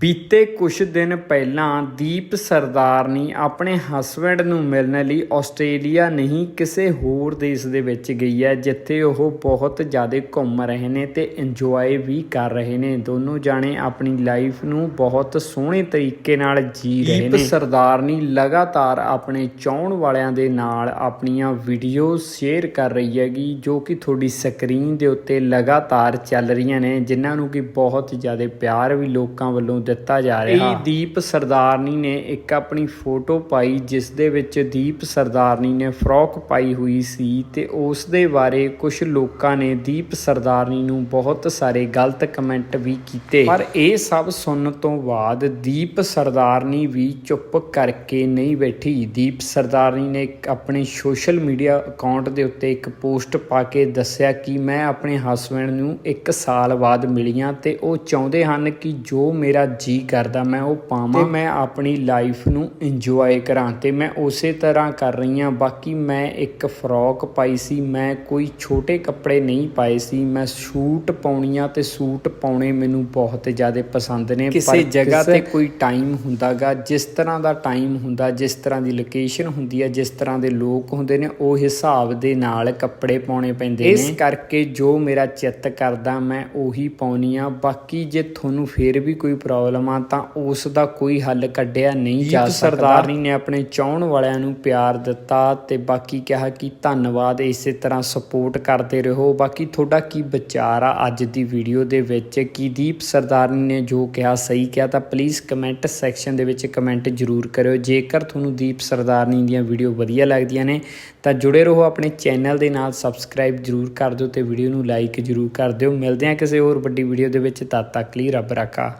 ਬੀਤੇ ਕੁਝ ਦਿਨ ਪਹਿਲਾਂ ਦੀਪ ਸਰਦਾਰਨੀ ਆਪਣੇ ਹਸਬੰਡ ਨੂੰ ਮਿਲਣ ਲਈ ਆਸਟ੍ਰੇਲੀਆ ਨਹੀਂ, ਕਿਸੇ ਹੋਰ ਦੇਸ਼ ਦੇ ਵਿੱਚ ਗਈ ਹੈ, ਜਿੱਥੇ ਉਹ ਬਹੁਤ ਜ਼ਿਆਦਾ ਘੁੰਮ ਰਹੇ ਨੇ ਤੇ ਇੰਜੋਏ ਵੀ ਕਰ ਰਹੇ ਨੇ। ਦੋਨੋਂ ਜਾਣੇ ਆਪਣੀ ਲਾਈਫ ਨੂੰ ਬਹੁਤ ਸੋਹਣੇ ਤਰੀਕੇ ਨਾਲ ਜੀ ਰਹੇ ਨੇ। ਦੀਪ ਸਰਦਾਰਨੀ ਲਗਾਤਾਰ ਆਪਣੇ ਚਾਹਣ ਵਾਲਿਆਂ ਦੇ ਨਾਲ ਆਪਣੀਆਂ ਵੀਡੀਓ ਸ਼ੇਅਰ ਕਰ ਰਹੀ ਹੈਗੀ, ਜੋ ਕਿ ਤੁਹਾਡੀ ਸਕਰੀਨ ਦੇ ਉੱਤੇ ਲਗਾਤਾਰ ਚੱਲ ਰਹੀਆਂ ਨੇ, ਜਿਨ੍ਹਾਂ ਨੂੰ ਕਿ ਬਹੁਤ ਜ਼ਿਆਦਾ ਪਿਆਰ ਵੀ ਲੋਕਾਂ ਵੱਲੋਂ ਦਿੱਤਾ ਜਾ ਰਿਹਾ। ਇਹ ਦੀਪ ਸਰਦਾਰਨੀ ਨੇ ਇੱਕ ਆਪਣੀ ਫੋਟੋ ਪਾਈ ਜਿਸ ਦੇ ਵਿੱਚ ਦੀਪ ਸਰਦਾਰਨੀ ਨੇ ਫਰੋਕ ਪਾਈ ਹੋਈ ਸੀ ਤੇ ਉਸ ਦੇ ਬਾਰੇ ਕੁਝ ਲੋਕਾਂ ਨੇ ਦੀਪ ਸਰਦਾਰਨੀ ਨੂੰ ਬਹੁਤ ਸਾਰੇ ਗਲਤ ਕਮੈਂਟ ਵੀ ਕੀਤੇ। ਪਰ ਇਹ ਸਭ ਸੁਣਨ ਤੋਂ ਬਾਅਦ ਦੀਪ ਸਰਦਾਰਨੀ ਵੀ ਚੁੱਪ ਕਰਕੇ ਨਹੀਂ ਬੈਠੀ। ਦੀਪ ਸਰਦਾਰਨੀ ਨੇ ਆਪਣੇ ਸੋਸ਼ਲ ਮੀਡੀਆ ਅਕਾਊਂਟ ਦੇ ਉੱਤੇ ਇੱਕ ਪੋਸਟ ਪਾ ਕੇ ਦੱਸਿਆ ਕਿ ਮੈਂ ਆਪਣੇ ਹਸਬੰਡ ਨੂੰ 1 ਸਾਲ ਬਾਅਦ ਮਿਲੀਆਂ ਤੇ ਉਹ ਚਾਹੁੰਦੇ ਹਨ ਕਿ ਜੋ ਮੇਰਾ ਜੀ ਕਰਦਾ ਮੈਂ ਉਹ ਪਾਵਾਂ ਤੇ ਮੈਂ ਆਪਣੀ ਲਾਈਫ ਨੂੰ ਇੰਜੋਏ ਕਰਾਂ ਤੇ ਮੈਂ ਉਸੇ ਤਰ੍ਹਾਂ ਕਰ ਰਹੀ ਹਾਂ। ਬਾਕੀ ਮੈਂ ਇੱਕ ਫਰੋਕ ਪਾਈ ਸੀ ਮੈਂ ਕੋਈ ਛੋਟੇ ਕੱਪੜੇ ਨਹੀਂ ਪਾਏ ਸੀ। ਮੈਂ ਸੂਟ ਪਾਉਣੀਆਂ ਤੇ ਸੂਟ ਪਾਉਣੇ ਮੈਨੂੰ ਬਹੁਤ ਜ਼ਿਆਦਾ ਪਸੰਦ ਨੇ ਕਿਸੇ ਜਗ੍ਹਾ ਤੇ ਕੋਈ ਟਾਈਮ ਹੁੰਦਾਗਾ ਜਿਸ ਤਰ੍ਹਾਂ ਦਾ ਟਾਈਮ ਹੁੰਦਾ ਜਿਸ ਤਰ੍ਹਾਂ ਦੀ ਲੋਕੇਸ਼ਨ ਹੁੰਦੀ ਹੈ ਜਿਸ ਤਰ੍ਹਾਂ ਦੇ ਲੋਕ ਹੁੰਦੇ ਨੇ ਉਹ ਹਿਸਾਬ ਦੇ ਨਾਲ ਕੱਪੜੇ ਪਾਉਣੇ ਪੈਂਦੇ ਨੇ। ਇਸ ਕਰਕੇ ਜੋ ਮੇਰਾ ਚਿੱਤ ਕਰਦਾ ਮੈਂ ਉਹੀ ਪਾਉਣੀ ਆ। ਬਾਕੀ ਜੇ ਤੁਹਾਨੂੰ ਫੇਰ ਵੀ ਕੋਈ ਪ੍ਰੋਬਲਮ ਆ ਤਾਂ ਉਸ ਦਾ ਕੋਈ ਹੱਲ ਕੱਢਿਆ ਨਹੀਂ ਜਾ ਸਕਦਾ। ਸਰਦਾਰਨੀ ਨੇ ਆਪਣੇ ਚਾਹਣ ਵਾਲਿਆਂ ਨੂੰ ਪਿਆਰ ਦਿੱਤਾ ਤੇ ਬਾਕੀ ਕਿਹਾ ਕਿ ਧੰਨਵਾਦ ਇਸੇ ਤਰ੍ਹਾਂ ਸਪੋਰਟ ਕਰਦੇ ਰਹੋ। ਬਾਕੀ ਤੁਹਾਡਾ ਕੀ ਵਿਚਾਰ ਆ ਅੱਜ ਦੀ ਵੀਡੀਓ ਦੇ ਵਿੱਚ? ਕਿ ਦੀਪ ਸਰਦਾਰਨੀ ਨੇ ਜੋ ਕਿਹਾ ਸਹੀ ਕਿਹਾ ਤਾਂ ਪਲੀਜ਼ ਕਮੈਂਟ ਸੈਕਸ਼ਨ ਦੇ ਵਿੱਚ ਕਮੈਂਟ ਜ਼ਰੂਰ ਕਰਿਓ। ਜੇਕਰ ਤੁਹਾਨੂੰ ਦੀਪ ਸਰਦਾਰਨੀ ਦੀਆਂ ਵੀਡੀਓ ਵਧੀਆ ਲੱਗਦੀਆਂ ਨੇ ਤਾਂ ਜੁੜੇ ਰਹੋ ਆਪਣੇ ਚੈਨਲ ਦੇ ਨਾਲ। ਸਬਸਕ੍ਰਾਈਬ ਜ਼ਰੂਰ ਕਰ ਦਿਓ ਤੇ ਵੀਡੀਓ ਨੂੰ ਲਾਈਕ ਜ਼ਰੂਰ ਕਰ ਦਿਓ। ਮਿਲਦੇ ਹਾਂ ਕਿਸੇ ਹੋਰ ਵੱਡੀ ਵੀਡੀਓ ਦੇ ਵਿੱਚ। ਤਦ ਤੱਕ ਲਈ ਰੱਬ ਰਾਖਾ।